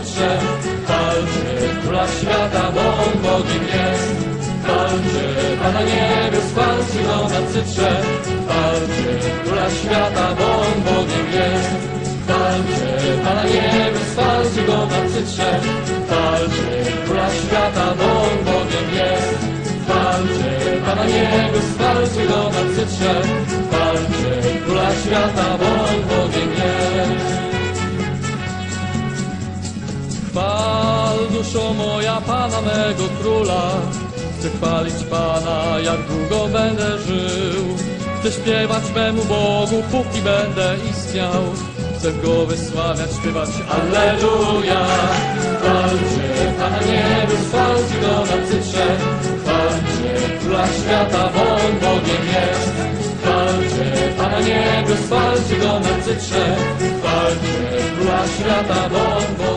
drze. Walczy króla świata, bo Bogiem jest. Walczy Pana niebios, walczy go na cytrze. Walczy króla świata, bo Bogiem jest. Walczy Pana niebios, walczy go na cytrze. Walczy króla świata, bo Bogiem jest. Walczy Pana niebios, walczy go na cytrze. Walczy króla świata, bo Bogiem jest. Moja, Pana mego króla, chcę chwalić Pana, jak długo będę żył. Chcę śpiewać memu Bogu, póki będę istniał. Chcę Go wysławiać, śpiewać Alleluja! Chwalcie, Panie, chwalcie Go na cytrze. Chwalcie, Króla Świata, bo On Bogiem jest. Chwalcie, Panie, chwalcie Go na cytrze. Chwalcie, Króla Świata, bo On Bogiem jest.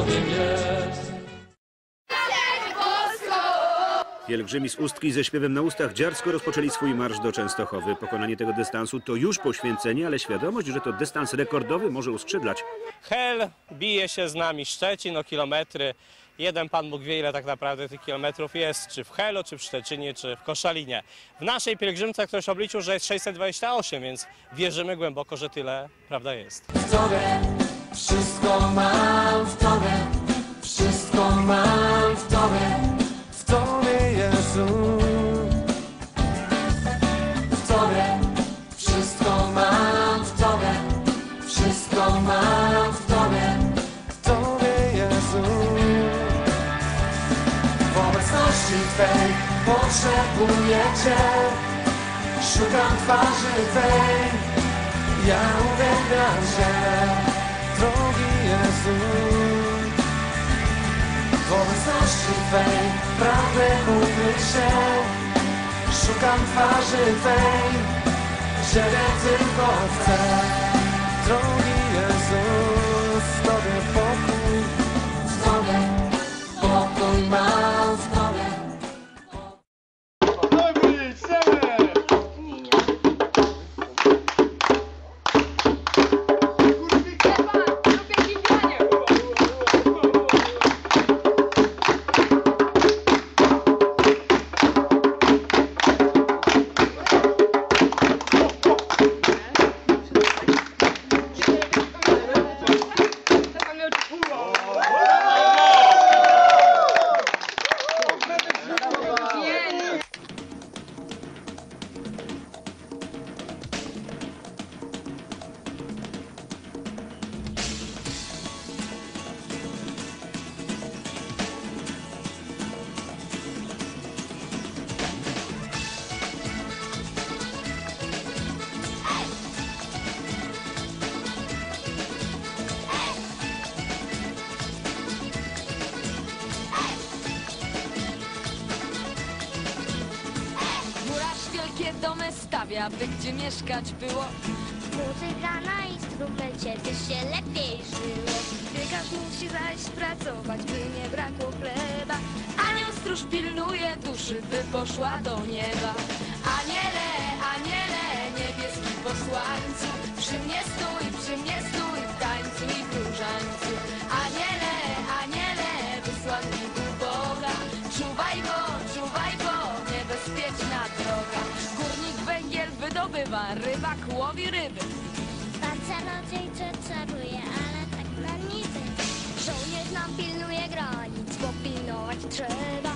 Pielgrzymi z Ustki ze śpiewem na ustach dziarsko rozpoczęli swój marsz do Częstochowy. Pokonanie tego dystansu to już poświęcenie, ale świadomość, że to dystans rekordowy może uskrzydlać. Hel bije się z nami Szczecin o kilometry. Jeden Pan Bóg wie, ile tak naprawdę tych kilometrów jest, czy w Helu, czy w Szczecinie, czy w Koszalinie. W naszej pielgrzymce ktoś obliczył, że jest 628, więc wierzymy głęboko, że tyle prawda jest. W Tobie wszystko mam w Tobie, wszystko mam w potrzebuję Cię, szukam twarzy Twej. Ja uwielbiam Cię, drogi Jezu. W obecności Twej pragnę ukryć się. Szukam twarzy Twej, Ciebie tylko chcę. Drogi Jezu, w Tobie pokój, w Tobie pokój mam domy stawia, by gdzie mieszkać było. Muzyka na instrumencie, by się lepiej żyło. Piekarz musi zaś pracować, by nie brakło chleba. Anioł stróż pilnuje duszy, by poszła do nieba. Aniele, aniele, niebieski posłańcu, przy mnie stój, przy mnie stój, wydobywa, rybak łowi ryby. Pan czarodziejcze czaruje, ale tak dla niby. Żołnierz nam pilnuje granic, bo pilnować trzeba.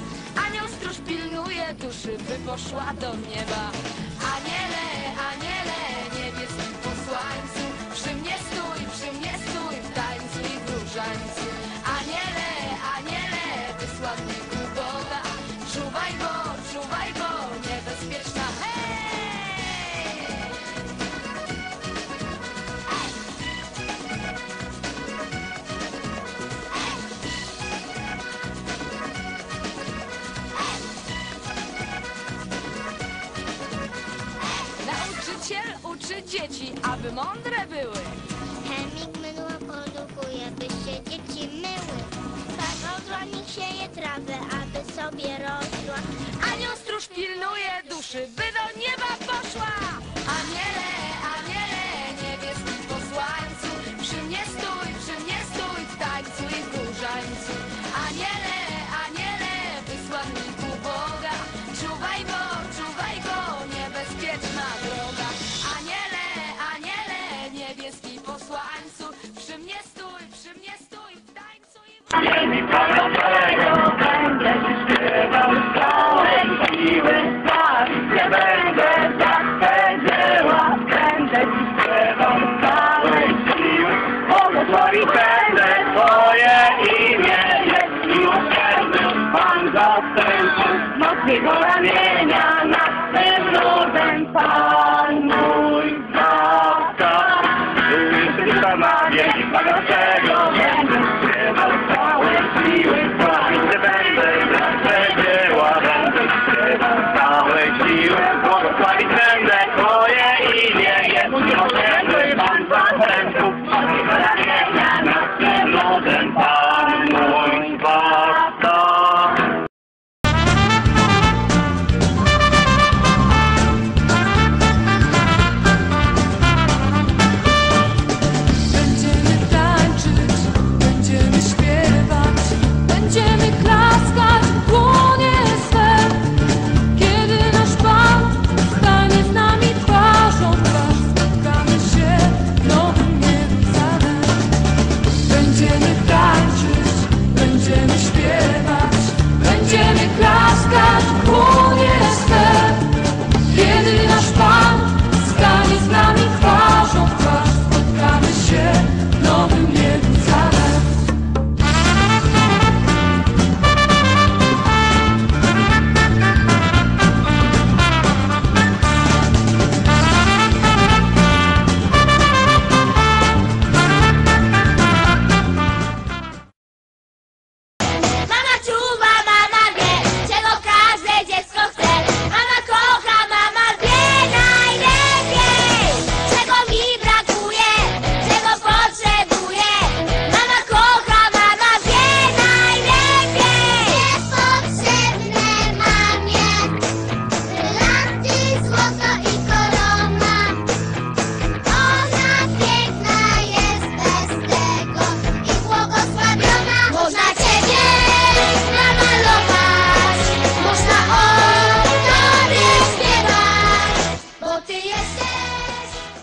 Anioł stróż pilnuje duszy, by poszła do nieba.